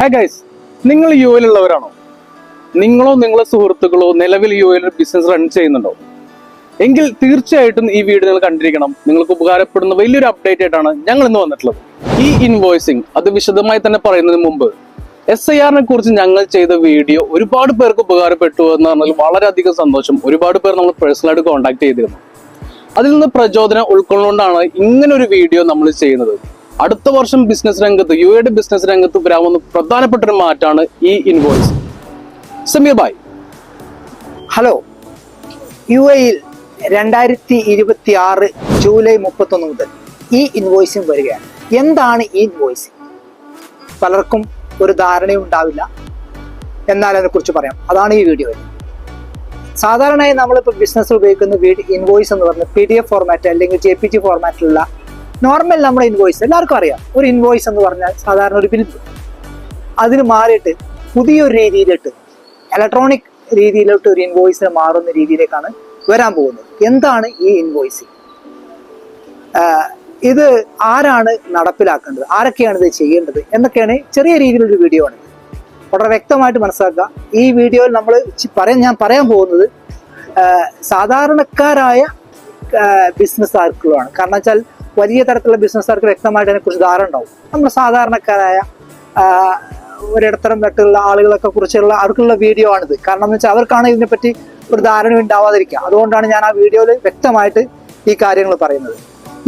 Hey guys നിങ്ങൾ U ഉള്ളവരാണോ? നിങ്ങളോ നിങ്ങളെ സുഹൃത്തുക്കളോ നിലവിൽ യു എൽ ബിസിനസ് റൺ ചെയ്യുന്നുണ്ടോ? എങ്കിൽ തീർച്ചയായിട്ടും ഈ വീഡിയോ നിങ്ങൾ കണ്ടിരിക്കണം. നിങ്ങൾക്ക് ഉപകാരപ്പെടുന്ന വലിയൊരു അപ്ഡേറ്റ് ആയിട്ടാണ് ഞങ്ങൾ ഇന്ന് വന്നിട്ടുള്ളത്. ഈ ഇൻവോയ്സിങ് അത് വിശദമായി തന്നെ പറയുന്നതിന് മുമ്പ് എസ് ഐ ആറിനെ കുറിച്ച് ഞങ്ങൾ ചെയ്ത വീഡിയോ ഒരുപാട് പേർക്ക് ഉപകാരപ്പെട്ടു എന്ന് പറഞ്ഞാൽ വളരെയധികം സന്തോഷം. ഒരുപാട് പേർ നമ്മൾ പേഴ്സണലായിട്ട് കോൺടാക്ട് ചെയ്തിരുന്നു. അതിൽ നിന്ന് പ്രചോദനം ഉൾക്കൊള്ളുകൊണ്ടാണ് ഇങ്ങനൊരു വീഡിയോ നമ്മൾ ചെയ്യുന്നത്. അടുത്ത വർഷം ബിസിനസ് രംഗത്ത് യു എയുടെ ബിസിനസ് രംഗത്ത് വരാവുന്ന പ്രധാനപ്പെട്ട ഒരു മാറ്റമാണ് ഈ invoice Sameer bhai hello U എയിൽ രണ്ടായിരത്തി ഇരുപത്തി ആറ് ജൂലൈ മുപ്പത്തൊന്ന് മുതൽ ഈ ഇൻവോയ്സിംഗ് വരികയാണ്. എന്താണ് ഈ ഇൻവോയ്സിംഗ് പലർക്കും ഒരു ധാരണയും ഉണ്ടാവില്ല. എന്നാൽ അതിനെക്കുറിച്ച് പറയാം. അതാണ് ഈ വീഡിയോ സാധാരണയായി നമ്മളിപ്പോൾ ബിസിനസ് ഉപയോഗിക്കുന്ന ഇൻവോയ്സ് എന്ന് പറഞ്ഞാൽ പി ഡി എഫ് ഫോർമാറ്റ് അല്ലെങ്കിൽ ജെ പി ജി ഫോർമാറ്റിലുള്ള നോർമൽ നമ്മുടെ ഇൻവോയ്സ് എല്ലാവർക്കും അറിയാം. ഒരു ഇൻവോയ്സ് എന്ന് പറഞ്ഞാൽ സാധാരണ ഒരു ബിൽ അതിന് മാറിയിട്ട് പുതിയൊരു രീതിയിലിട്ട് ഇലക്ട്രോണിക് രീതിയിലോട്ട് ഒരു ഇൻവോയ്സ് മാറുന്ന രീതിയിലേക്കാണ് വരാൻ പോകുന്നത്. എന്താണ് ഈ ഇൻവോയ്സ് ഇത് ആരാണ് നടപ്പിലാക്കേണ്ടത്? ആരൊക്കെയാണ് ഇത് ചെയ്യേണ്ടത്? എന്നൊക്കെയാണ് ചെറിയ രീതിയിലൊരു വീഡിയോ ആണ്. വളരെ വ്യക്തമായിട്ട് മനസ്സിലാക്കുക. ഈ വീഡിയോയിൽ നമ്മൾ പറയാൻ ഞാൻ പറയാൻ പോകുന്നത് സാധാരണക്കാരായ ബിസിനസ് കാരണം വെച്ചാൽ വലിയ തരത്തിലുള്ള ബിസിനസ്സുകാർക്ക് വ്യക്തമായിട്ട് അതിനെക്കുറിച്ച് ധാരണ ഉണ്ടാവും. നമ്മൾ സാധാരണക്കാരായ ഒരിടത്തരം തട്ടുള്ള ആളുകളൊക്കെ കുറിച്ചുള്ള അവർക്കുള്ള വീഡിയോ ആണിത്. കാരണം എന്ന് വെച്ചാൽ അവർക്കാണ് ഇതിനെപ്പറ്റി ഒരു ധാരണ ഉണ്ടാവാതിരിക്കുക. അതുകൊണ്ടാണ് ഞാൻ ആ വീഡിയോയിൽ വ്യക്തമായിട്ട് ഈ കാര്യങ്ങൾ പറയുന്നത്.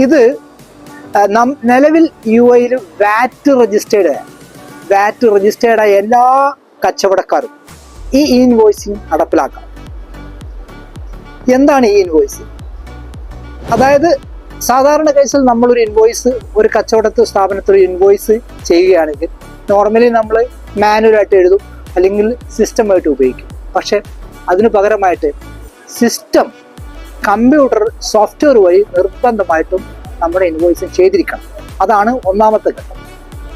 ഇത് നിലവിൽ യു എയിൽ വാറ്റ് രജിസ്റ്റേർഡ് വാറ്റ് രജിസ്റ്റേർഡ് ആയ എല്ലാ കച്ചവടക്കാരും ഈ ഇൻവോയ്സിങ് നടപ്പിലാക്കണം എന്താണ് ഈ ഇൻവോയ്സ് അതായത് സാധാരണ കേസിൽ നമ്മളൊരു ഇൻവോയ്സ് ഒരു കച്ചവടത്ത് സ്ഥാപനത്തിൽ ഇൻവോയ്സ് ചെയ്യുകയാണെങ്കിൽ നോർമലി നമ്മൾ മാനുവലായിട്ട് എഴുതും അല്ലെങ്കിൽ സിസ്റ്റമായിട്ട് ഉപയോഗിക്കും. പക്ഷെ അതിന് പകരമായിട്ട് സിസ്റ്റം കമ്പ്യൂട്ടർ സോഫ്റ്റ്വെയർ വഴി നിർബന്ധമായിട്ടും നമ്മുടെ ഇൻവോയ്സ് ചെയ്തിരിക്കണം. അതാണ് ഒന്നാമത്തെ ഘട്ടം.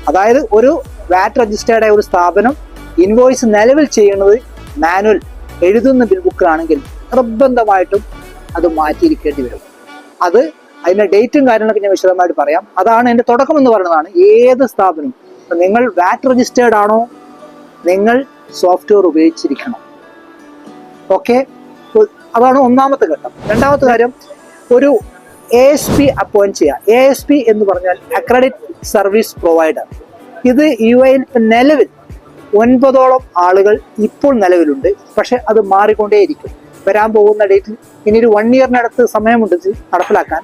അതായത് ഒരു വാറ്റ് രജിസ്റ്റേർഡായ ഒരു സ്ഥാപനം ഇൻവോയ്സ് നിലവിൽ ചെയ്യുന്നത് മാനുവൽ എഴുതുന്ന ബിൽ ബുക്കിലാണെങ്കിൽ നിർബന്ധമായിട്ടും അത് മാറ്റിയിരിക്കേണ്ടി വരും. അത് അതിന്റെ ഡേറ്റും കാര്യങ്ങളൊക്കെ ഞാൻ വിശദമായിട്ട് പറയാം. അതാണ് എന്റെ തുടക്കം എന്ന് പറയുന്നതാണ്. ഏത് സ്ഥാപനവും നിങ്ങൾ വാറ്റ് രജിസ്റ്റേർഡ് ആണോ? നിങ്ങൾ സോഫ്റ്റ്വെയർ ഉപയോഗിച്ചിരിക്കണം. ഓക്കെ അതാണ് ഒന്നാമത്തെ ഘട്ടം. രണ്ടാമത്തെ കാര്യം ഒരു എ എസ് പി അപ്പോയിന്റ് ചെയ്യുക എ എസ് പി എന്ന് പറഞ്ഞാൽ അക്രഡിറ്റ് സർവീസ് പ്രൊവൈഡർ ഇത് യു എയിൽ നിലവിൽ ഒൻപതോളം ആളുകൾ ഇപ്പോൾ നിലവിലുണ്ട്. പക്ഷെ അത് മാറിക്കൊണ്ടേയിരിക്കും. വരാൻ പോകുന്ന ഡേറ്റിൽ ഇനി ഒരു വൺ ഇയറിനടുത്ത് സമയമുണ്ട് നടപ്പിലാക്കാൻ.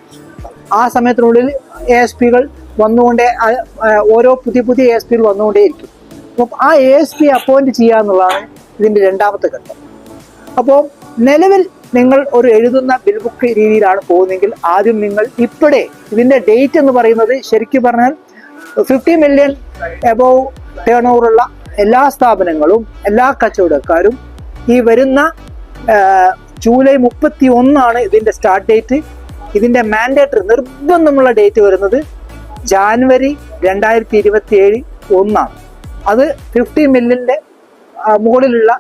ആ സമയത്തിനുള്ളിൽ എ എസ് പികൾ വന്നുകൊണ്ടേ ഓരോ പുതിയ പുതിയ എ എസ് പികൾ വന്നുകൊണ്ടേയിരിക്കും. അപ്പം ആ എ എസ് പി അപ്പോയിന്റ് ചെയ്യുക എന്നുള്ളതാണ് ഇതിന്റെ രണ്ടാമത്തെ ഘട്ടം. അപ്പോൾ നിലവിൽ നിങ്ങൾ ഒരു എഴുതുന്ന ബിൽ ബുക്ക് രീതിയിലാണ് പോകുന്നതെങ്കിൽ ആദ്യം നിങ്ങൾ ഇപ്പോഴേ ഇതിന്റെ ഡേറ്റ് എന്ന് പറയുന്നത് ശരിക്കും പറഞ്ഞാൽ ഫിഫ്റ്റി മില്യൺ എബോവ് ടേൺ ഓവറുള്ള എല്ലാ സ്ഥാപനങ്ങളും എല്ലാ കച്ചവടക്കാരും ഈ വരുന്ന ജൂലൈ മുപ്പത്തി ഒന്നാണ് ഇതിന്റെ സ്റ്റാർട്ട് ഡേറ്റ്. ഇതിന്റെ മാൻഡേറ്ററി നിർബന്ധമുള്ള ഡേറ്റ് വരുന്നത് ജാനുവരി രണ്ടായിരത്തി ഇരുപത്തി ഏഴ് ഒന്നാണ്. അത് ഫിഫ്റ്റി മില്യന്റെ മുകളിലുള്ള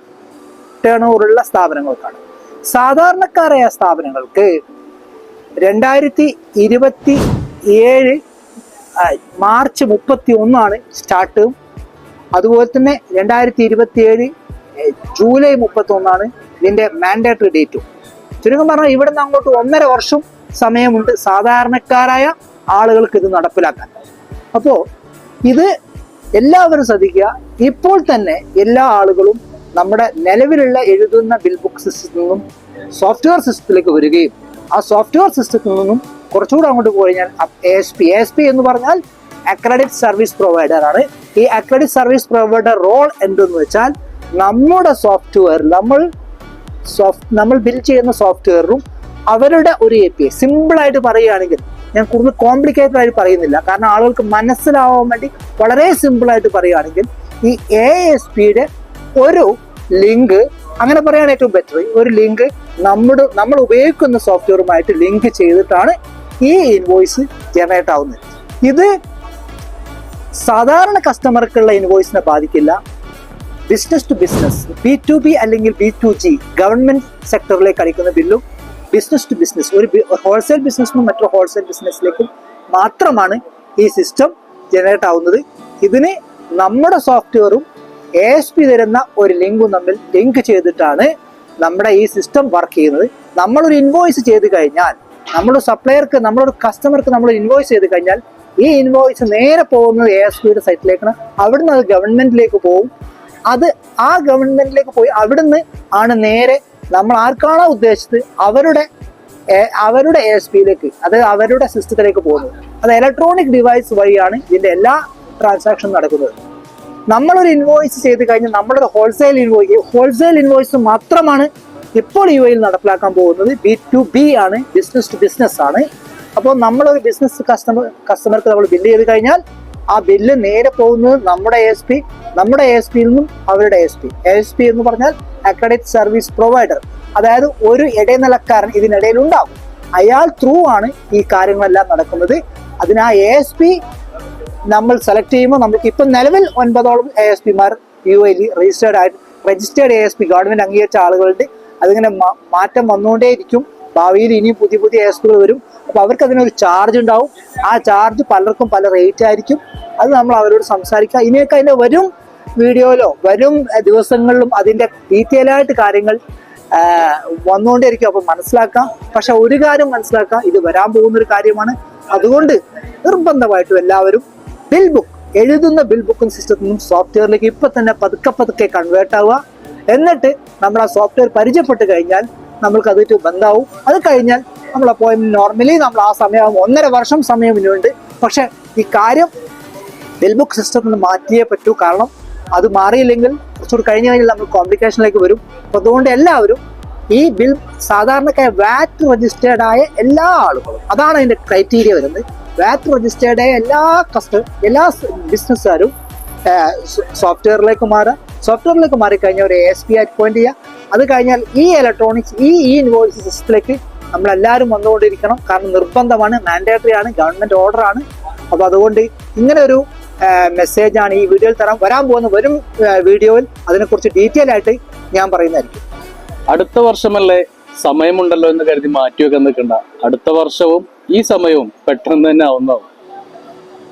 ടേൺ ഓവറുള്ള സ്ഥാപനങ്ങൾക്കാണ്. സാധാരണക്കാരായ സ്ഥാപനങ്ങൾക്ക് രണ്ടായിരത്തി ഇരുപത്തി ഏഴ് മാർച്ച് മുപ്പത്തി ഒന്നാണ് സ്റ്റാർട്ട് അതുപോലെ തന്നെ രണ്ടായിരത്തി ഇരുപത്തി ഏഴ് ജൂലൈ മുപ്പത്തി ഒന്നാണ് ഇതിന്റെ മാൻഡേറ്ററി ഡേറ്റും ചുരുക്കം പറഞ്ഞാൽ ഇവിടുന്ന് അങ്ങോട്ട് ഒന്നര വർഷം സമയമുണ്ട്. സാധാരണക്കാരായ ആളുകൾക്ക് ഇത് നടപ്പിലാക്കാൻ. അപ്പോൾ ഇത് എല്ലാവരും ശ്രദ്ധിക്കുക. ഇപ്പോൾ തന്നെ എല്ലാ ആളുകളും നമ്മുടെ നിലവിലുള്ള എഴുതുന്ന ബിൽ ബുക്ക് സിസ്റ്റത്തിൽ നിന്നും സോഫ്റ്റ്വെയർ സിസ്റ്റത്തിലേക്ക് വരികയും ആ സോഫ്റ്റ്വെയർ സിസ്റ്റത്തിൽ നിന്നും കുറച്ചുകൂടെ അങ്ങോട്ട് പോയി കഴിഞ്ഞാൽ A S P S P എന്ന് പറഞ്ഞാൽ അക്രഡിറ്റ് സർവീസ് പ്രൊവൈഡർ ആണ്. ഈ അക്രഡിറ്റ് സർവീസ് പ്രൊവൈഡർ റോൾ എന്തെന്ന് വെച്ചാൽ നമ്മുടെ സോഫ്റ്റ്വെയർ നമ്മൾ സോഫ്റ്റ് നമ്മൾ ബിൽ ചെയ്യുന്ന സോഫ്റ്റ്വെയറും അവരുടെ ഒരു എ പി ഐ സിമ്പിൾ ആയിട്ട് പറയുകയാണെങ്കിൽ ഞാൻ കൂടുതൽ കോംപ്ലിക്കേറ്റഡ് ആയിട്ട് പറയുന്നില്ല. കാരണം ആളുകൾക്ക് മനസ്സിലാവാൻ വേണ്ടി വളരെ സിമ്പിൾ ആയിട്ട് പറയുകയാണെങ്കിൽ ഈ എ എസ് പിയുടെ ഒരു ലിങ്ക് അങ്ങനെ പറയാണ് ഏറ്റവും ബെറ്റർ ഒരു ലിങ്ക് നമ്മുടെ നമ്മൾ ഉപയോഗിക്കുന്ന സോഫ്റ്റ്വെയറുമായിട്ട് ലിങ്ക് ചെയ്തിട്ടാണ് ഈ ഇൻവോയ്സ് ജനറേറ്റ് ആവുന്നത്. ഇത് സാധാരണ കസ്റ്റമർക്കുള്ള ഇൻവോയ്സിനെ ബാധിക്കില്ല. Business to business B to B അല്ലെങ്കിൽ ബി ടു ജി ഗവൺമെന്റ് സെക്ടറിലേക്ക് അടിക്കുന്ന ബില്ലും ബിസിനസ് ടു ബിസിനസ് ഒരു ഹോൾസെയിൽ ബിസിനസ്സിനും മറ്റൊരു ഹോൾസെയിൽ ബിസിനസ്സിലേക്കും മാത്രമാണ് ഈ സിസ്റ്റം ജനറേറ്റ് ആവുന്നത്. ഇതിന് നമ്മുടെ സോഫ്റ്റ്വെയറും എ എസ് പി തരുന്ന ഒരു ലിങ്കും തമ്മിൽ ലിങ്ക് ചെയ്തിട്ടാണ് നമ്മുടെ ഈ സിസ്റ്റം വർക്ക് ചെയ്യുന്നത്. നമ്മളൊരു ഇൻവോയ്സ് ചെയ്ത് കഴിഞ്ഞാൽ നമ്മൾ സപ്ലയർക്ക് നമ്മളൊരു കസ്റ്റമർക്ക് നമ്മൾ ഇൻവോയ്സ് ചെയ്ത് കഴിഞ്ഞാൽ ഈ ഇൻവോയ്സ് നേരെ പോകുന്നത് എ എസ് പിയുടെ സൈറ്റിലേക്കാണ് അവിടുന്ന് അത് ഗവൺമെന്റിലേക്ക് പോകും. അത് ആ ഗവൺമെന്റിലേക്ക് പോയി അവിടുന്ന് ആണ് നേരെ നമ്മൾ ആർക്കാണോ ഉദ്ദേശിച്ചത് അവരുടെ അവരുടെ എസ് പിയിലേക്ക് അത് അവരുടെ സിസ്റ്റത്തിലേക്ക് പോകുന്നത്. അത് ഇലക്ട്രോണിക് ഡിവൈസ് വഴിയാണ് ഇതിന്റെ എല്ലാ ട്രാൻസാക്ഷനും നടക്കുന്നത്. നമ്മളൊരു ഇൻവോയ്സ് ചെയ്ത് കഴിഞ്ഞാൽ നമ്മളൊരു ഹോൾസെയിൽ ഇൻവോയ്സ് ഹോൾസെയിൽ ഇൻവോയ്സ് മാത്രമാണ് ഇപ്പോൾ യു എയിൽ നടപ്പിലാക്കാൻ പോകുന്നത്. ബി ടു ബി ആണ് ബിസിനസ് ടു ബിസിനസ് ആണ്. അപ്പോൾ നമ്മളൊരു ബിസിനസ് കസ്റ്റമർ കസ്റ്റമർക്ക് നമ്മൾ ബില്ല് ചെയ്ത് കഴിഞ്ഞാൽ ആ ബില്ല് നേരെ പോകുന്നത് നമ്മുടെ എസ് പി നമ്മുടെ എസ് പിയിൽ നിന്നും അവരുടെ എസ് പി എസ് പി എന്ന് പറഞ്ഞാൽ അക്രഡിറ്റ് സർവീസ് പ്രൊവൈഡർ അതായത് ഒരു ഇടനിലക്കാരൻ ഇതിനിടയിൽ ഉണ്ടാകും. അയാൾ ത്രൂ ആണ് ഈ കാര്യങ്ങളെല്ലാം നടക്കുന്നത്. അതിനാ ആ എസ് പി നമ്മൾ സെലക്ട് ചെയ്യുമ്പോൾ നമുക്ക് ഇപ്പം നിലവിൽ ഒൻപതോളം എ എസ് പിമാർ യു എയിൽ രജിസ്റ്റേർഡ് ആയിട്ട് registered A S P government അംഗീകരിച്ച ആളുകളുണ്ട്. അതിങ്ങനെ മാറ്റം വന്നുകൊണ്ടേയിരിക്കും. ഭാവിയിൽ ഇനിയും പുതിയ പുതിയ എ വരും. അപ്പൊ അവർക്ക് അതിനൊരു ചാർജ് ഉണ്ടാവും. ആ ചാർജ് പലർക്കും പല റേറ്റ് ആയിരിക്കും. അത് നമ്മൾ അവരോട് സംസാരിക്കുക. ഇനിയൊക്കെ അതിന്റെ വരും വീഡിയോയിലോ വരും ദിവസങ്ങളിലും അതിന്റെ ഡീറ്റെയിൽ ആയിട്ട് കാര്യങ്ങൾ വന്നുകൊണ്ടേയിരിക്കും. അപ്പൊ മനസ്സിലാക്കാം. പക്ഷെ ഒരു കാര്യം മനസ്സിലാക്കാം. ഇത് വരാൻ പോകുന്ന ഒരു കാര്യമാണ്. അതുകൊണ്ട് നിർബന്ധമായിട്ടും എല്ലാവരും ബിൽ ബുക്ക് എഴുതുന്ന ബിൽ ബുക്കിംഗ് സിസ്റ്റത്തിൽ നിന്നും സോഫ്റ്റ്വെയറിലേക്ക് ഇപ്പൊ തന്നെ പതുക്കെ പതുക്കെ കൺവേർട്ട് ആവുക. എന്നിട്ട് നമ്മൾ ആ സോഫ്റ്റ്വെയർ പരിചയപ്പെട്ട് കഴിഞ്ഞാൽ നമ്മൾക്ക് അതിട്ട് ബന്ധാവും. അത് കഴിഞ്ഞാൽ നമ്മൾ അപ്പോയിന്റ്മെന്റ് നോർമലി നമ്മൾ ആ സമയം ഒന്നര വർഷം സമയം ഇനിയുണ്ട് പക്ഷെ ഈ കാര്യം ബിൽ ബുക്ക് സിസ്റ്റത്തിൽ നിന്ന് മാറ്റിയേ പറ്റൂ. കാരണം അത് മാറിയില്ലെങ്കിൽ കുറച്ചുകൂടി കഴിഞ്ഞ് കഴിഞ്ഞാൽ നമ്മൾ കോംപ്ലിക്കേഷനിലേക്ക് വരും. അപ്പൊ അതുകൊണ്ട് എല്ലാവരും ഈ ബിൽ സാധാരണക്കായ വാറ്റ് രജിസ്റ്റേർഡ് ആയ എല്ലാ ആളുകളും അതാണ് അതിന്റെ ക്രൈറ്റീരിയ വരുന്നത്. വാറ്റ് രജിസ്റ്റേർഡ് ആയ എല്ലാ കസ്റ്റ എല്ലാ ബിസിനസ്സുകാരും സോഫ്റ്റ്വെയറിലേക്ക് മാറുക. സോഫ്റ്റ്വെയറിലേക്ക് മാറിക്കഴിഞ്ഞാൽ ഒരു എസ് പി ആയിട്ട് പോയിന്റ് ചെയ്യുക. അത് കഴിഞ്ഞാൽ ഈ ഇലക്ട്രോണിക്സ് ഈ ഈ ഇൻവോയ്സ് സിസ്റ്റത്തിലേക്ക് നമ്മൾ എല്ലാവരും വന്നുകൊണ്ടിരിക്കണം. കാരണം നിർബന്ധമാണ് മാൻഡേറ്ററി ആണ് ഗവൺമെന്റ് ഓർഡർ ആണ്. അപ്പോൾ അതുകൊണ്ട് ഇങ്ങനെ ഒരു മെസ്സേജ് ആണ് ഈ വീഡിയോയിൽ തരാൻ വരാൻ പോകുന്ന വരും വീഡിയോയിൽ അതിനെക്കുറിച്ച് ഡീറ്റെയിൽ ആയിട്ട് ഞാൻ പറയുന്നതായിരിക്കും. അടുത്ത വർഷമല്ലേ സമയമുണ്ടല്ലോ എന്ന് കരുതി മാറ്റിവെക്കാൻ നിൽക്കണ്ട. അടുത്ത വർഷവും ഈ സമയവും പെട്ടെന്ന് തന്നെ ആവുന്നതാവും.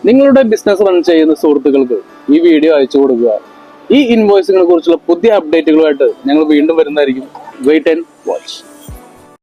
നിങ്ങളുടെ ബിസിനസ് റൺ ചെയ്യുന്ന സുഹൃത്തുക്കൾക്ക് ഈ വീഡിയോ അയച്ചു കൊടുക്കുക. ഈ ഇൻവോയ്സിനെ കുറിച്ചുള്ള പുതിയ അപ്ഡേറ്റുകളുമായിട്ട് ഞങ്ങൾ വീണ്ടും വരുന്നതായിരിക്കും. Wait and watch